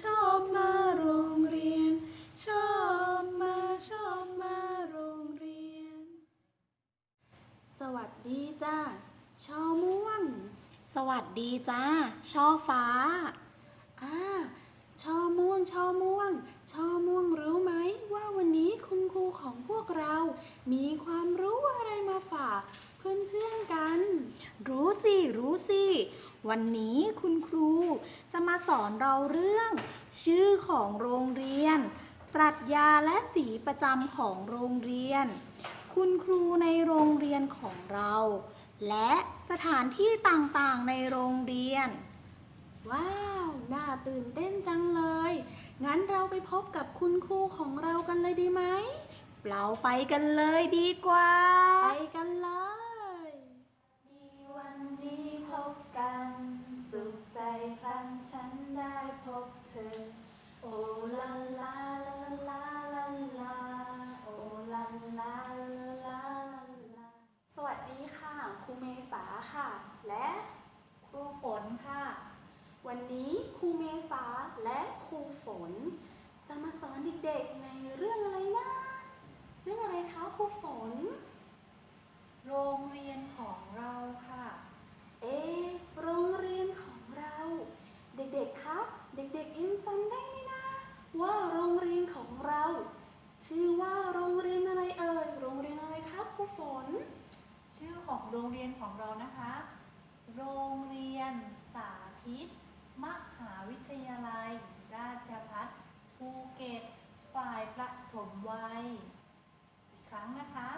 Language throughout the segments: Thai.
ชอบมาโรงเรียน ชอบมาชอบมาโรงเรียน สวัสดีจ้าช่อม่วง สวัสดีจ้าช่อฟ้าอ่าช่อม่วงช่อม่วงช่อม่วงรู้ไหมว่าวันนี้คุณครูของพวกเรา มีความรู้อะไรมาฝาก เพื่อนๆกัน รู้สิ รู้สิ วันนี้คุณครูจะมาสอนเราเรื่อง ชื่อของโรงเรียน ปรัชญาและสีประจำของโรงเรียน คุณครูในโรงเรียนของเรา และสถานที่ต่างๆในโรงเรียน ว้าว น่าตื่นเต้นจังเลย งั้นเราไปพบกับคุณครูของเรากันเลยดีไหม เราไปกันเลยดีกว่า ไปกันเลย พลันฉันได้พบเธอ โอลาลาลาลาลาลาโอลาลาลาลาลาสวัสดีค่ะครูเมษาค่ะ และครูฝนค่ะ วันนี้ครูเมษาและครูฝน จะมาสอนเด็กๆในเรื่องอะไรนะ เรื่องอะไรคะครูฝน โรงเรียนของเราค่ะ เอะโรงเรียนของ เรา เด็กๆ คะ เด็กๆ ยังจำได้ไหมนะ ว่าโรงเรียนของเรา ชื่อว่าโรงเรียนอะไรเอ่ย โรงเรียนอะไรคะครูฝน ชื่อของโรงเรียนของเรานะคะ โรงเรียนสาธิต มหาวิทยาลัย ราชพัฒภูเก็ต ฝ่ายประถมวัย อีกครั้งนะคะ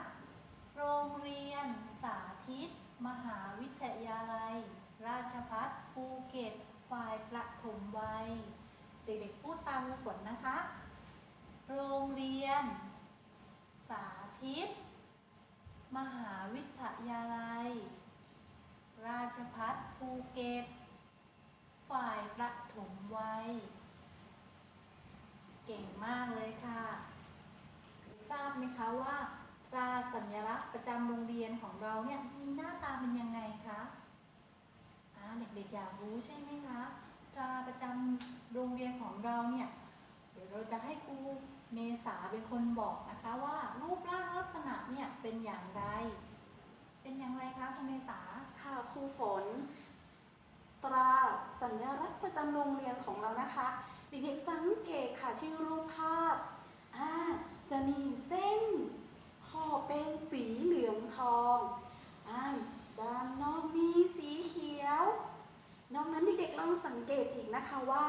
โรงเรียนสาธิต มหาวิทยาลัย ราชพัฒภูเก็ตฝ่ายประถมวัย เด็กๆพูดตามฝนนะคะ โรงเรียน สาธิต มหาวิทยาลัย ราชพัฒภูเก็ตฝ่ายประถมวัย เก่งมากเลยค่ะ ทราบไหมคะว่าตราสัญลักษณ์ประจำโรงเรียนของเราเนี่ยมีหน้าตาเป็นยังไงคะ เด็กๆอยากรู้ใช่ไหมคะตราประจำโรงเรียนของเราเนี่ยเดี๋ยวเราจะให้ครูเมษาเป็นคนบอกนะคะว่ารูปร่างลักษณะเนี่ยเป็นอย่างไร เป็นอย่างไรคะคุณเมษาค่ะครูฝน ตราสัญลักษณ์ประจำโรงเรียนของเรานะคะเด็กๆสังเกตค่ะที่รูปภาพอ่าจะมีเส้นขอบเป็นสีเหลืองทองอ่า ด้านนอกมีสีเขียว นอกนั้นเด็กๆลองสังเกตอีกนะคะว่า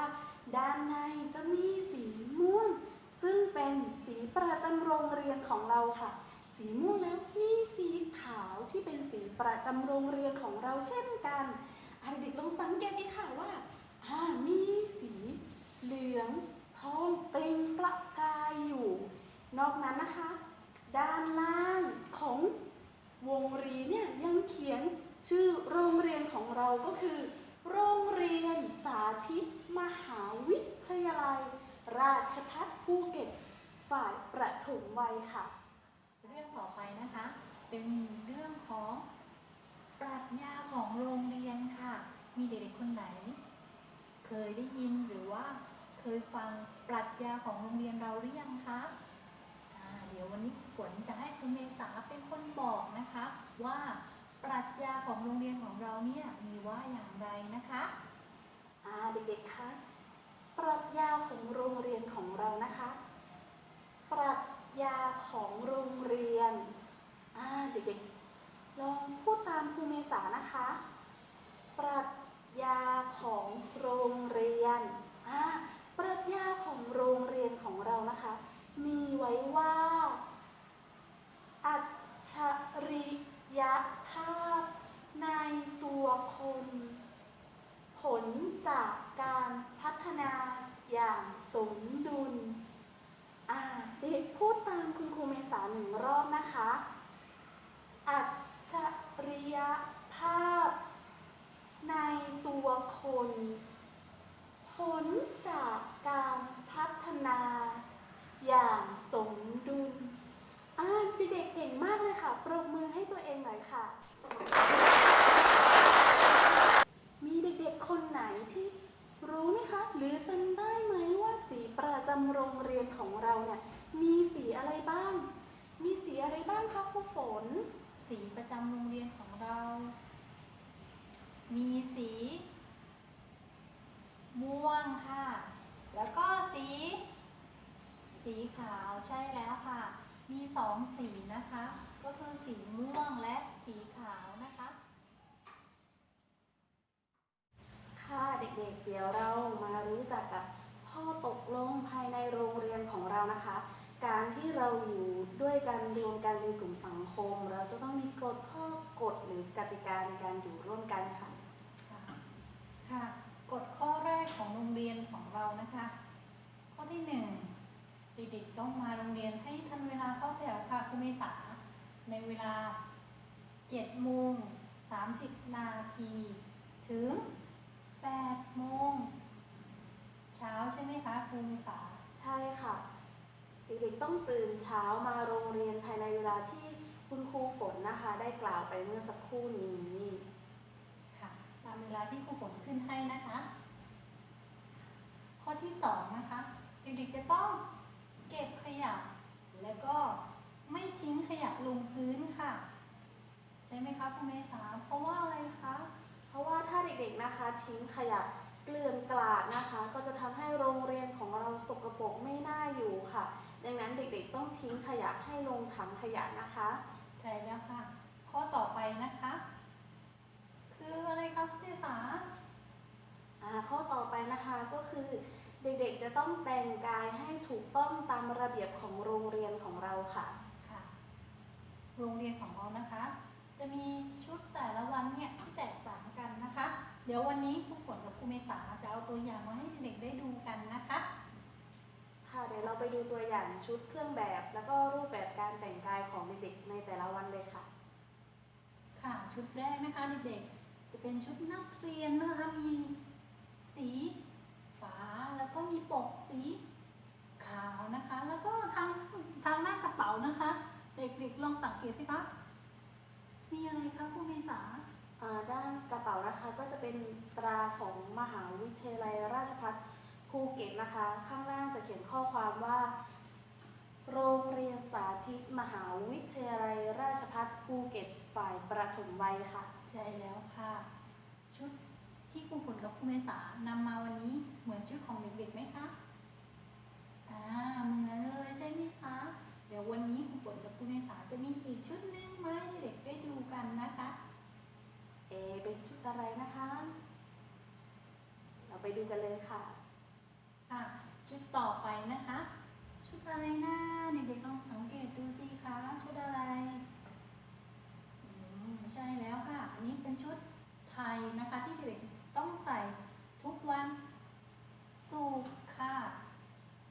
ด้านในจะมีสีม่วง ซึ่งเป็นสีประจำโรงเรียนของเราค่ะ สีม่วงแล้วมีสีขาวที่เป็นสีประจำโรงเรียนของเราเช่นกันเด็กๆลองสังเกตดีค่ะว่าอ่ามีสีเหลืองทองเปล่งประกายอยู่ นอกนั้นนะคะ ด้านล่างของ วงรีเนี่ยยังเขียนชื่อโรงเรียนของเราก็คือ โรงเรียนสาธิตมหาวิทยาลัย ราชพัฒภูเก็ตฝ่ายประถมวัยค่ะ เรื่องต่อไปนะคะ เป็นเรื่องของปรัชญาของโรงเรียนค่ะ มีเด็กๆคนไหน เคยได้ยินหรือว่าเคยฟังปรัชญาของโรงเรียนเราหรือยังคะ เดี๋ยววันนี้ฝนจะให้คุณเมษาเป็นคนบอกนะคะ ว่าปรัชญาของโรงเรียนของเราเนี่ยมีว่าอย่างไรนะคะอ่าเด็กๆคะปรัชญาของโรงเรียนของเรานะคะ ปรัชญาของโรงเรียนอ่าเด็กๆลองพูดตามครูเมษานะคะ ปรัชญาของโรงเรียนอ่าปรัชญาของโรงเรียนของเรานะคะ มีไว้ว่า อัจฉริยภาพในตัวคน ผลจากการพัฒนาอย่างสมดุล อ่าเด็กพูดตามคุณครูเมษาหนึ่งรอบนะคะ อัจฉริยภาพ ในตัวคน ผลจากการพัฒนา อย่างสมดุลอ่าเด็กเก่งมากเลยค่ะ ปรบมือให้ตัวเองหน่อยค่ะ มีเด็กๆคนไหนที่รู้ไหมคะ หรือจำได้ไหมว่าสีประจำโรงเรียนของเราเนี่ยมีสีอะไรบ้าง มีสีอะไรบ้างคะครูฝน สีประจำโรงเรียนของเรา มีสี ม่วงค่ะ แล้วก็สี สีขาวใช่แล้วค่ะ มีสองสีนะคะ ก็คือสีม่วงและสีขาวนะคะ ค่ะเด็กๆ เดี๋ยวเรามารู้จักกับข้อตกลงภายในโรงเรียนของเรานะคะ การที่เราอยู่ด้วยกันรวมกันเป็นกลุ่มสังคม เราจะต้องมีกฎข้อกฎหรือกติกาในการอยู่ร่วมกันค่ะ ค่ะค่ะกฎข้อแรกของโรงเรียนของเรานะคะ ข้อที่หนึ่ง เด็กๆต้องมาโรงเรียนให้ทันเวลาเข้าแถวค่ะคุณเมษาในเวลา7โมง30 นาทีถึง8โมงเช้าใช่ไหมคะครูเมษาใช่ค่ะเด็กๆต้องตื่นเช้ามาโรงเรียนภายในเวลาที่คุณครูฝนนะคะ ได้กล่าวไปเมื่อสักครู่นี้ค่ะตามเวลาที่ครูฝนขึ้นให้นะคะ ข้อที่สองนะคะเด็กๆจะต้อง เก็บขยะ แล้วก็ไม่ทิ้งขยะลงพื้นค่ะ ใช่ไหมคะคุณเมษาเพราะว่าอะไรคะ เพราะว่าถ้าเด็กๆนะคะ ทิ้งขยะเกลื่อนกลาดนะคะ ก็จะทำให้โรงเรียนของเราสกปรกไม่น่าอยู่ค่ะ ดังนั้นเด็กๆต้องทิ้งขยะให้ลงถังขยะนะคะ ใช่แล้วค่ะ ข้อต่อไปนะคะ คืออะไรคะคุณเมษาอ่าข้อต่อไปนะคะก็คือ เด็กๆจะต้องแต่งกายให้ถูกต้องตามระเบียบของโรงเรียนของเราค่ะ ค่ะ โรงเรียนของเรานะคะ จะมีชุดแต่ละวันเนี่ยที่แตกต่างกันนะคะ เดี๋ยววันนี้ครูฝนกับครูเมษาจะเอาตัวอย่างมาให้เด็กๆได้ดูกันนะคะ ค่ะเดี๋ยวเราไปดูตัวอย่างชุดเครื่องแบบ แล้วก็รูปแบบการแต่งกายของเด็กๆในแต่ละวันเลยค่ะ ค่ะชุดแรกนะคะเด็กๆจะเป็นชุดนักเรียนนะคะมีสี ฟ้าแล้วก็มีปกสีขาวนะคะ แล้วก็ทางทางหน้ากระเป๋านะคะ เด็กๆลองสังเกตสิคะ มีอะไรคะคุณเมษาอ่าด้านกระเป๋านะคะก็จะเป็นตราของมหาวิทยาลัยราชภัฏภูเก็ตนะคะ ข้างล่างจะเขียนข้อความว่า โรงเรียนสาธิตมหาวิทยาลัยราชภัฏภูเก็ตฝ่ายประถมวัยค่ะ ใช่แล้วค่ะ ชุด ที่ครูฝนกับครูเมษานำมาวันนี้เหมือนชุดของเด็กๆไหมคะอ่าเหมือนเลยใช่ไหมคะ เดี๋ยววันนี้ครูฝนกับครูเมษาจะมีอีกชุดหนึงมาให้เด็กได้ดูกันนะคะ เอเป็นชุดอะไรนะคะ เราไปดูกันเลยค่ะค่ะชุดต่อไปนะคะ ชุดอะไรนะเด็กๆลองสังเกตดูสิคะชุดอะไรอืมใช่แล้วค่ะ อันนี้เป็นชุดไทยนะคะที่เด็กๆ ต้องใส่ทุกวันศุกร์ค่ะ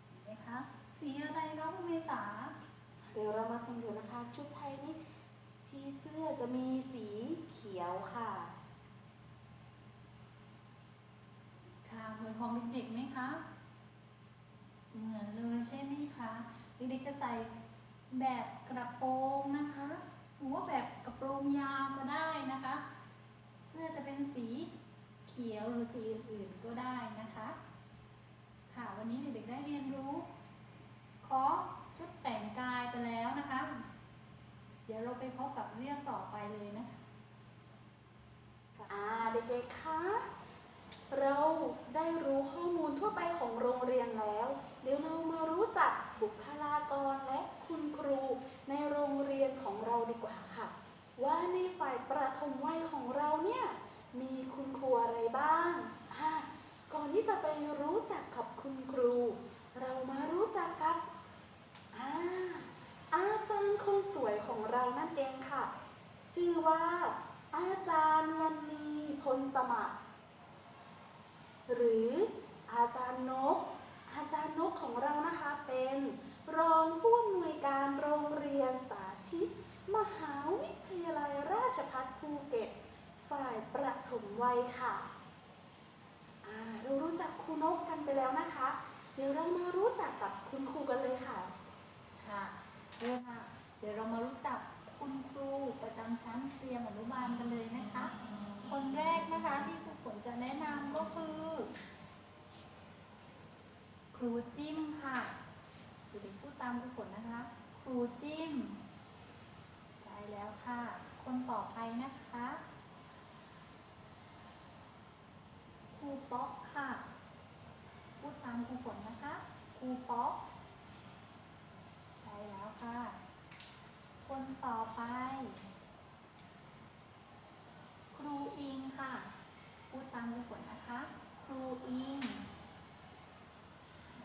เห็นไหมคะสีอะไรคะคุณเมษาเดี๋ยวเรามาสำรวจนะคะ ชุดไทยนี่ที่เสื้อจะมีสีเขียวค่ะ ค่ะเหมือนของเด็กๆไหมคะ เหมือนเลยใช่ไหมคะ เด็กๆจะใส่แบบกระโปรงนะคะ หรือว่าแบบกระโปรงยาวก็ได้นะคะ เสื้อจะเป็นสีเขียวหรือสีอื่นๆก็ได้นะคะ ค่ะวันนี้เด็กๆได้เรียนรู้ขอชุดแต่งกายไปแล้วนะคะ เดี๋ยวเราไปพบกับเรื่องต่อไปเลยนะคะอ่าเด็กๆคะเราได้รู้ข้อมูลทั่วไปของโรงเรียนแล้ว เดี๋ยวเรามารู้จักบุคลากรและคุณครูในโรงเรียนของเราดีกว่าค่ะ ว่าในฝ่ายประถมวัยของเราเนี่ย มีคุณครูอะไรบ้างอ่าก่อนที่จะไปรู้จักกับคุณครู เรามารู้จักกับอ่าอาจารย์คนสวยของเรานั่นเองค่ะ ชื่อว่า อาจารย์วันนีพลสมัคร หรืออาจารย์นก อาจารย์นกของเรานะคะเป็นรองผู้อำนวยการโรงเรียนสาธิต มหาวิทยาลัยราชภัฏภูเก็ต ฝ่ายประถมวัยค่ะอ่าเรารู้จักครูนกกันไปแล้วนะคะ เดี๋ยวเรามารู้จักกับคุณครูกันเลยค่ะ ค่ะเรื่องค่ะ เดี๋ยวเรามารู้จักคุณครูประจำชั้นเตรียมอนุบาลกันเลยนะคะ คนแรกนะคะที่ครูฝนจะแนะนำก็คือ ครูจิ้มค่ะเดี๋ยวพูดตามครูฝนนะคะ ครูจิ้มใช่แล้วค่ะ คนต่อไปนะคะ ครู ป๊อกค่ะ พูดตามครูฝนนะคะ ครูป๊อก ใช่แล้วค่ะ คนต่อไป ครูอิงค่ะ พูดตามครูฝนนะคะ ครูอิง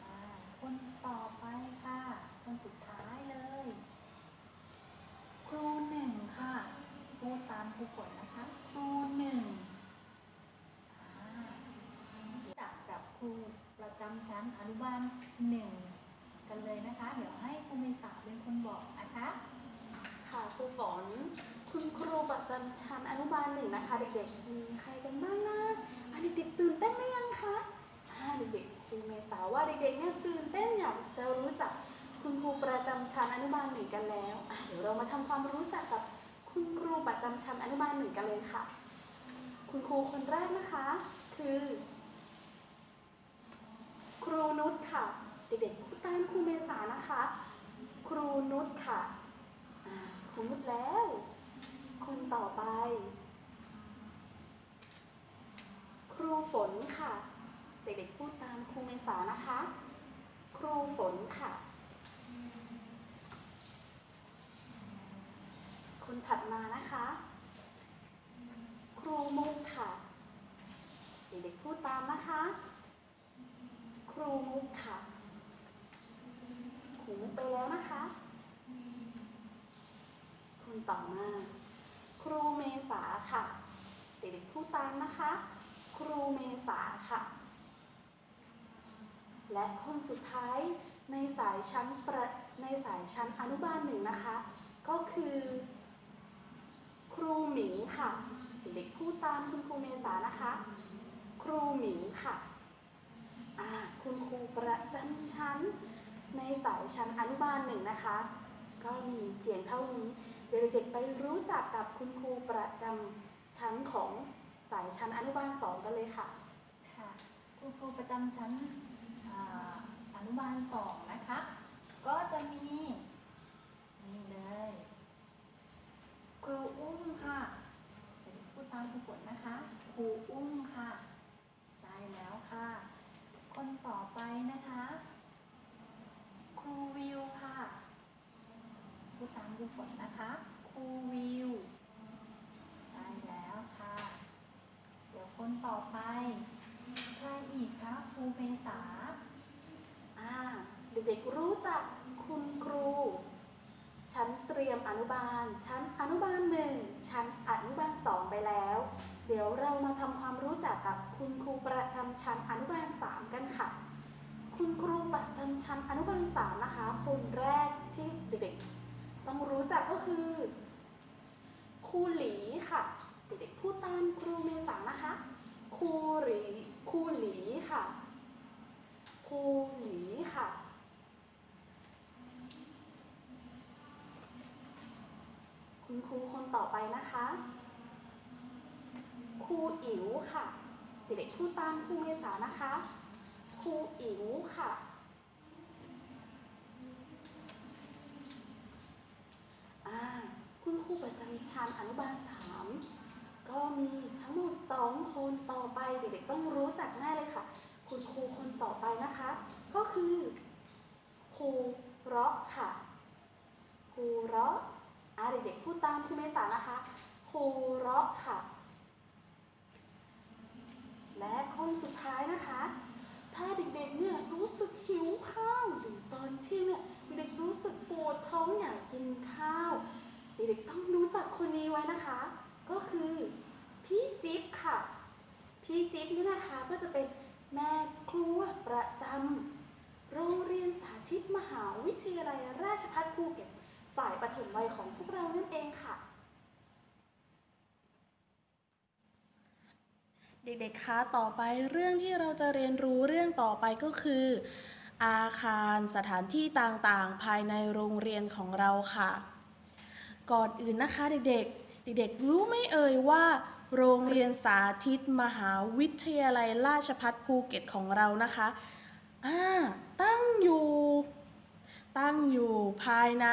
อ่าคนต่อไปค่ะ คนสุดท้ายเลย ครูหนึ่งค่ะ พูดตามครูฝนนะคะ ครูหนึ่งอ่ารู้จักกับค รูประจำชั้นอนุบาลหนึ่งกันเลยนะคะ เดี๋ยวให้ครูเมษาเป็นคนบอกนะคะ ค่ะครูฝนคุณครูประจำชั้นอนุบาลหนึ่งนะคะ เด็กๆ มีใครกันบ้างนะอะเด็กๆตื่นเต้นหรือยังคะอ่าเด็กๆครูเมษาว่าเด็กๆเนี่ยตื่นเต้นอยากจะรู้จักคุณครูประจำชั้นอนุบาลหนึ่งกันแล้วอะเดี๋ยวเรามาทำความรู้จักกับคุณครูประจำชั้นอนุบาลหนึ่งกันเลยค่ะ คุณครูคนแรกนะคะ คือ ครูนุชค่ะ เด็กๆพูดตามครูเมษานะคะ ครูนุชค่ะครูนุชแล้ว คนต่อไป ครูฝนค่ะ เด็กๆพูดตามครูเมษานะคะ ครูฝนค่ะ คนถัดมานะคะ ครูมุกค่ะ เด็กๆพูดตามนะคะ มุกค่ะครูมุกไปแล้วนะคะ คนต่อมา ครูเมษาค่ะ เด็กๆพูดตามนะคะ ครูเมษาค่ะ และคนสุดท้ายในสายชั้นประในสายชั้นอนุบาลหนึ่งนะคะ ก็คือ ครูหมิงค่ะ เด็กๆพูดตามคุณครูเมษานะคะ ครูหมิงค่ะ คุณครูประจำชั้นในสายชั้นอนุบาลหนึ่งนะคะ ก็มีเพียงเท่านี้ เดี๋ยวเด็กๆไปรู้จักกับคุณครูประจำชั้นของสายชั้นอนุบาลสองกันเลยค่ะ ค่ะ คุณครูประจำชั้นออนุบาลสองนะคะ ก็จะมี นี่เลย ครูอุ้มค่ะเดี๋ยวพูดตามครูฝนนะคะ ครูอุ้มค่ะ ใช่แล้วค่ะ คนต่อไปนะคะ ครูวิวค่ะ พูดตามครูฝนนะคะ ครูวิว ใช่แล้วค่ะ เดี๋ยวคนต่อไป ใครอีกคะครูเมษา อ่าเด็กๆรู้จักคุณครู ชั้นเตรียมอนุบาล ชั้นอนุบาลหนึ่งชั้นอนุบาลสองไปแล้ว เดี๋ยวเรามาทำความรู้จักกับคุณครูประจำชั้นอนุบาลสามกันค่ะ คุณครูประจำชั้นอนุบาลสามนะคะ คนแรกที่เด็กๆต้องรู้จักก็คือครูหลีค่ะ เด็กๆพูดตามครูเมษานะคะครูหลีครูหลีค่ะครูหลีค่ะ คุณครูคนต่อไปนะคะ ครูอิ๋วค่ะ เด็กๆพูดตามครูเมษานะคะ ครูอิ๋วค่ะอ่าคุณครูประจำชั้นอนุบาลสามก็มีทั้งหมดสองคนต่อไปเด็กๆต้องรู้จักแน่เลยค่ะ คุณครูคนต่อไปนะคะ ก็คือครูเราะค่ะครูเราะ อ่าเด็กๆพูดตามครูเมษานะคะครูเราะค่ะ และคนสุดท้ายนะคะ ถ้าเด็กๆเนี่ยรู้สึกหิวข้าวหรือตอนเที่ยงเนี่ยเด็กรู้สึกปวดท้องอยากกินข้าว เด็กๆต้องรู้จักคนนี้ไว้นะคะ ก็คือพี่จิ๊บค่ะ พี่จิ๊บนี่นะคะก็จะเป็นแม่ครัวประจำโรงเรียนสาธิตมหาวิทยาลัยราชภัฏภูเก็ต ฝ่ายปฐมวัยของพวกเรานั่นเองค่ะ เด็กๆ คะต่อไปเรื่องที่เราจะเรียนรู้เรื่องต่อไปก็คือ อาคารสถานที่ต่างๆ ภายในโรงเรียนของเราค่ะ ก่อนอื่นนะคะเด็กๆ เด็กๆ รู้ไหมเอ่ยว่า โรงเรียนสาธิตมหาวิทยาลัยราชภัฏภูเก็ตของเรานะคะอ่าตั้งอยู่ ตั้งอยู่ภายใน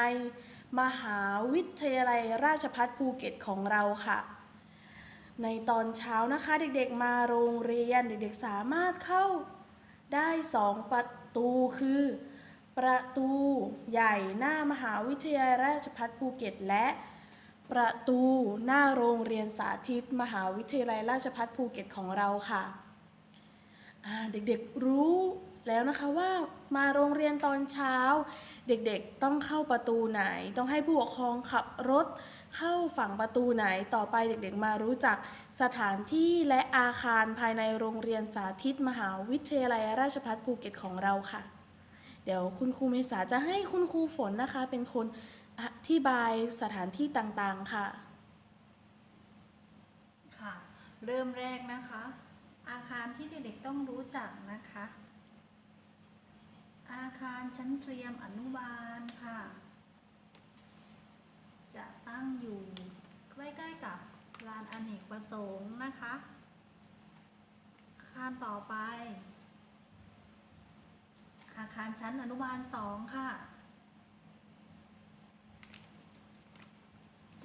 มหาวิทยาลัยราชภัฏภูเก็ตของเราค่ะ ในตอนเช้านะคะเด็กๆมาโรงเรียนเด็กๆสามารถเข้าได้สองประตูคือ ประตูใหญ่หน้ามหาวิทยาลัยราชภัฏภูเก็ตและประตูหน้าโรงเรียนสาธิต มหาวิทยาลัยราชภัฏภูเก็ตของเราค่ะ เด็กๆรู้ แล้วนะคะว่ามาโรงเรียนตอนเช้า เด็กๆต้องเข้าประตูไหน ต้องให้ผู้ปกครองขับรถ เข้าฝั่งประตูไหนต่อไปเด็กๆมารู้จักสถานที่และอาคารภายในโรงเรียนสาธิตมหาวิทยาลัยราชภัฏภูเก็ตของเราค่ะ เดี๋ยวคุณครูเมษาจะให้คุณครูฝนนะคะ เป็นคนอธิบายสถานที่ต่างๆค่ะค่ะ เริ่มแรกนะคะ อาคารที่เด็กๆต้องรู้จักนะคะ อาคารชั้นเตรียมอนุบาลค่ะ จะตั้งอยู่ใกล้ๆกับลานอเนกประสงค์นะคะ อาคารต่อไป อาคารชั้นอนุบาลสองค่ะ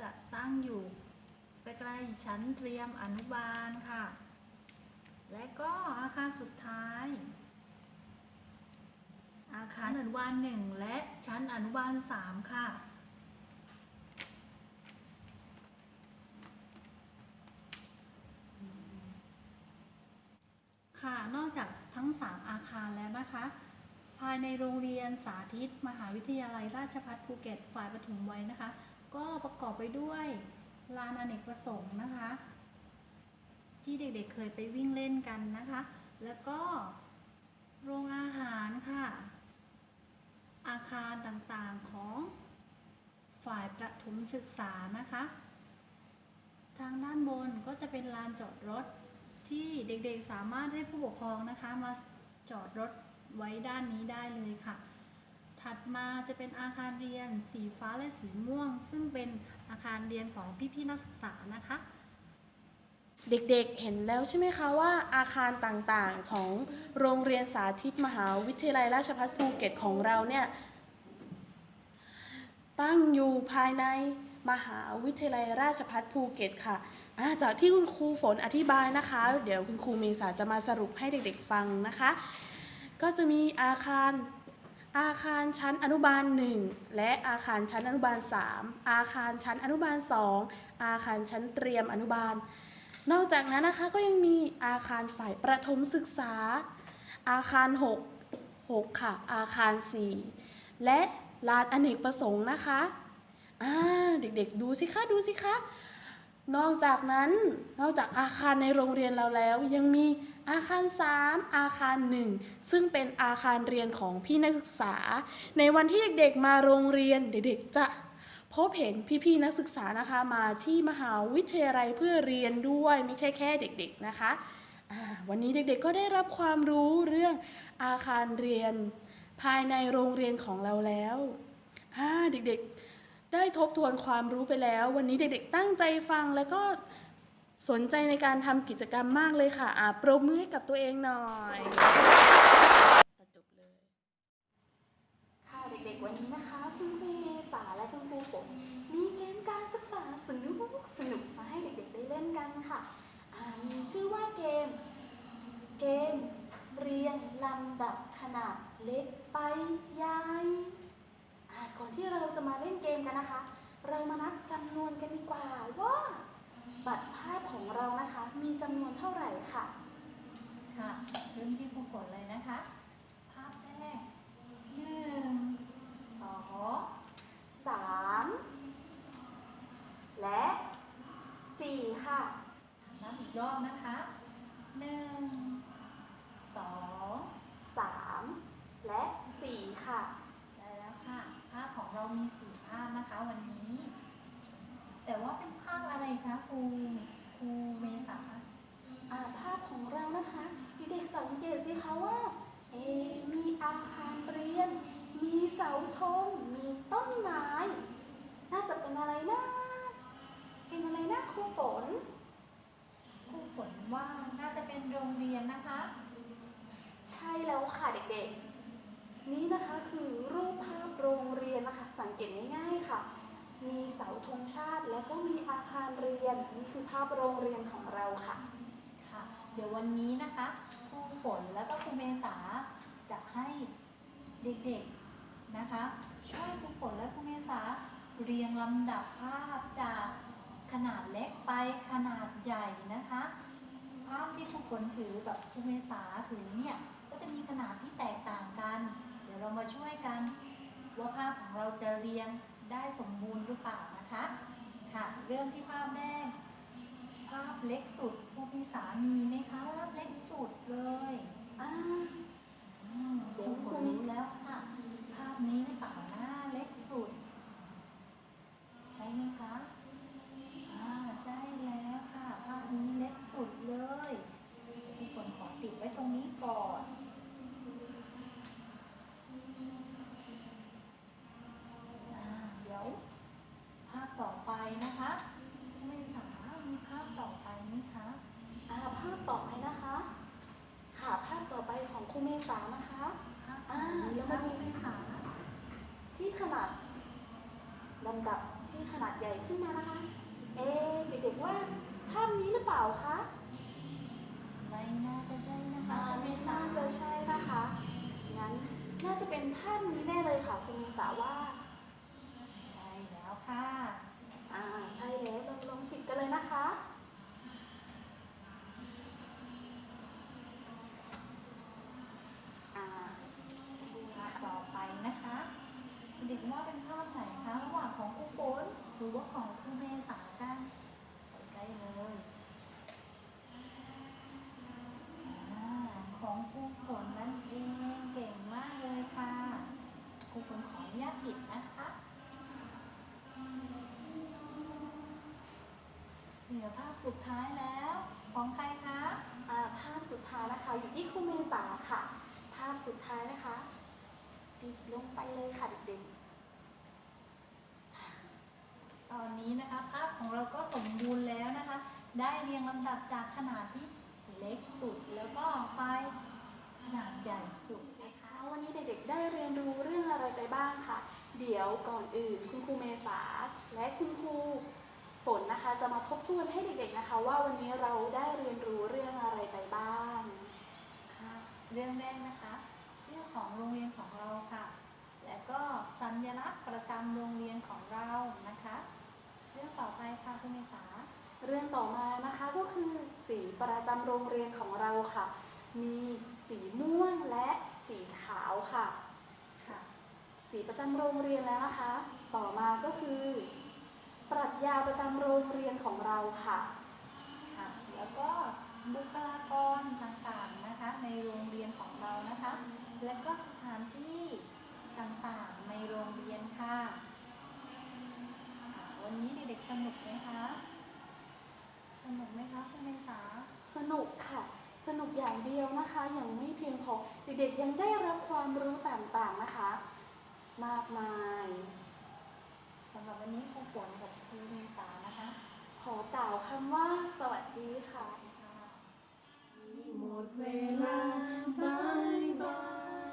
จะตั้งอยู่ใกล้ๆชั้นเตรียมอนุบาลค่ะ และก็อาคารสุดท้าย อาคารอนุบาลหนึ่งและชั้นอนุบาลสามค่ะ ค่ะ นอกจากทั้ง 3 อาคารแล้วนะคะ ภายในโรงเรียนสาธิต มหาวิทยาลัยราชภัฏภูเก็ต ฝ่ายปฐมวัยนะคะ ก็ประกอบไปด้วยลานอเนกประสงค์นะคะ ที่เด็กๆเคยไปวิ่งเล่นกันนะคะ แล้วก็โรงอาหารค่ะ อาคารต่างๆของฝ่ายประถมศึกษานะคะ ทางด้านบนก็จะเป็นลานจอดรถที่เด็กๆสามารถให้ผู้ปกครองนะคะ มาจอดรถไว้ด้านนี้ได้เลยค่ะ ถัดมาจะเป็นอาคารเรียนสีฟ้าและสีม่วง ซึ่งเป็นอาคารเรียนของพี่ๆนักศึกษานะคะ เด็กๆเห็นแล้วใช่ไหมคะว่าอาคารต่างๆของโรงเรียนสาธิตมหาวิทยาลัยราชภัฏภูเก็ตของเราเนี่ยตั้งอยู่ภายในมหาวิทยาลัยราชภัฏภูเก็ตค่ะาจากที่คุณครูฝนอธิบายนะคะ เดี๋ยวคุณครูเมษาจะมาสรุปให้เด็กๆฟังนะคะ ก็จะมีอาคารอาคารชั้นอนุบาล 1 และอาคารชั้นอนุบาล 3 อาคารชั้นอนุบาล 2 อาคารชั้นเตรียมอนุบาล นอกจากนั้นนะคะก็ยังมีอาคารฝ่ายประถมศึกษา อาคาร 6 6 ค่ะ อาคาร 4 และลานอเนกประสงค์นะคะอ่าเด็กๆ ดูสิคะดูสิคะนอกจากนั้นนอกจากอาคารในโรงเรียนเราแล้ว ยังมีอาคาร 3 อาคาร 1 ซึ่งเป็นอาคารเรียนของพี่นักศึกษา ในวันที่เด็กๆมาโรงเรียนเด็กๆจะ พบเห็นพี่ๆนักศึกษานะคะมาที่มหาวิทยาลัยเพื่อเรียนด้วยไม่ใช่แค่เด็กๆนะคะ วันนี้เด็กๆก็ได้รับความรู้เรื่องอาคารเรียน ภายในโรงเรียนของเราแล้วเด็กๆได้ทบทวนความรู้ไปแล้ว วันนี้เด็กๆตั้งใจฟังแล้วก็สนใจในการทำกิจกรรมมากเลยค่ะอ่าปรบมือให้กับตัวเองหน่อยจบเลย ค่ะเด็กๆวันนี้นะคะคุณครู และคุณครูฝนมีเกมการศึกษาสนุกสนุกมาให้เด็กๆได้เล่นกันค่ะมีชื่อว่าเกม เกม เรียงลำดับขนาดเล็กไปใหญ่ก่อนที่เราจะมาเล่นเกมกันนะคะ เรามานับจำนวนกันดีกว่าว่าบัตรภาพของเรานะคะ มีจำนวนเท่าไหร่ค่ะ ค่ะเริ่มที่ครูฝนเลยนะคะ ภาพแรกหนึ่งสอง สามและสี่ค่ะ นับอีกรอบนะคะหนึ่งสองสามและค่ะ ใช่แล้วค่ะ ภาพของเรามีสี่ภาพนะคะวันนี้ แต่ว่าเป็นภาพอะไรคะครูครูเมษาอ่าภาพของเรานะคะเด็กๆสังเกตสิคะว่า เอะมีอาคารเรียน มีเสาธงมีต้นไม้ น่าจะเป็นอะไรนะเป็นอะไรนะครูฝนครูฝนว่าน่าจะเป็นโรงเรียนนะคะ ใช่แล้วค่ะเด็กๆ นี่นะคะคือรูปภาพโรงเรียนนะคะ สังเกตง่ายๆค่ะ มีเสาธงชาติแล้วก็มีอาคารเรียนนี่คือภาพโรงเรียนของเราค่ะค่ะ เดี๋ยววันนี้นะคะครูฝนแล้วก็ครูเมษาจะให้เด็กๆ นะคะ ช่วยครูฝนและครูเมษาเรียงลำดับภาพจากขนาดเล็กไปขนาดใหญ่นะคะ ภาพที่ครูฝนถือกับครูเมษาถือเนี่ยก็จะมีขนาดที่แตกต่างกัน เดี๋ยวเรามาช่วยกันว่าภาพของเราจะเรียงได้สมบูรณ์หรือเปล่านะคะค่ะเริ่มที่ภาพแรกภาพเล็กสุดครูมีสามีไหมคะภาพเล็กสุดเลยอ่าอืมเดี๋ยวฝนรู้แล้วค่ะภาพ นี้หรือเปล่าหน้าเล็กสุด ใช่ไหมคะ อ่า ใช่แล้วค่ะภาพนี้เล็กสุดเลยครูฝนขอติดไว้ตรงนี้ก่อน อ่าเดี๋ยว ภาพต่อไปนะคะไม่สามีภาพต่อไปไหมคะ อ่าภาพต่อไปนะคะ ค่ะภาพต่อไปของครูเมษานะคะ ภาพ อ่า นี้ แล้ว ภา มา พ ดู ไม่ขา ที่ขนาด ลำดับที่ขนาดใหญ่ขึ้นมานะคะ เอ๊ะเด็กๆว่าภาพนี้หรือเปล่าคะ ไม่น่าจะใช่นะคะอ่าไม่น่าจะใช่นะคะ งั้นน่าจะเป็นภาพนี้แน่เลยค่ะคุณมีสาว่า ใช่แล้วค่ะ อ่าใช่แล้วลองลองปิดกันเลยนะคะ อ่า ภาพต่อไปนะคะ เด็กว่าเป็นภาพไหนคะระหว่างของครูฝนหรือว่าของครูเมษากันใกล้ๆเลยอ่าของ ครูฝนนั่นเองเก่งมากเลยค่ะครูฝนขออนุญาตปิดนะคะเหลือภาพสุดท้ายแล้วของใครคะอ่าภาพสุดท้ายนะคะอยู่ที่ครูเมษาค่ะ ภาพสุดท้ายนะคะติดลงไปเลยค่ะเด็กตอนนี้นะคะภาพของเราก็สมบูรณ์แล้วนะคะ ได้เรียงลำดับจากขนาดที่เล็กสุดแล้วก็ไป ขนาดใหญ่สุดๆนะนะคะคะ วันนี้เด็กๆได้เรียนรู้เรื่องอะไรไปบ้างค่ะเดี๋ยวก่อนอื่นคุณครูเมษาและคุณครูฝนนะคะจะมาทบทวนให้เด็กๆนะคะ ว่าวันนี้เราได้เรียนรู้เรื่องอะไรไปบ้างค่ะเรื่องแรกนะคะ ชื่อของโรงเรียนของเราค่ะ และก็สัญลักษณ์ประจำโรงเรียนของเรานะคะ เรื่องต่อไปค่ะคุณเมษา เรื่องต่อมานะคะก็คือสีประจำโรงเรียนของเราค่ะ มีสีม่วงและสีขาวค่ะค่ะ สีประจำโรงเรียนแล้วนะคะ ต่อมาก็คือ ปรัชญาประจำโรงเรียนของเราค่ะค่ะ แล้วก็บุคลากรต่างๆนะคะ ในโรงเรียนของเรานะคะ และก็สถานที่ต่างๆในโรงเรียนค่ะค่ะ วันนี้เด็กๆสนุกไหมคะ สนุกไหมคะคุณเมษาสนุกค่ะ สนุกอย่างเดียวนะคะยังไม่เพียงพอเด็กๆยังได้รับความรู้ต่างๆนะคะ มากมายสำหรับวันนี้ครูฝนกับครูเมษานะคะ ขอกล่าวคำว่าสวัสดีค่ะหมดเวลาบายบา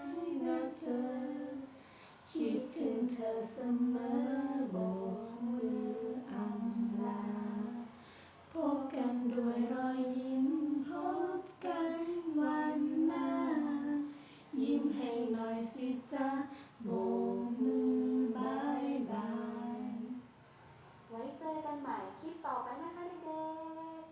ยนะเธอ คิดถึงเธอเสมอโบกมือ พบกันด้วยรอยยิ้ม พบกันวันหน้า ยิ้มให้หน่อยสิจ๊าโบมือบายบาย ไว้เจอกันใหม่คลิปต่อไปนะคะเด็ก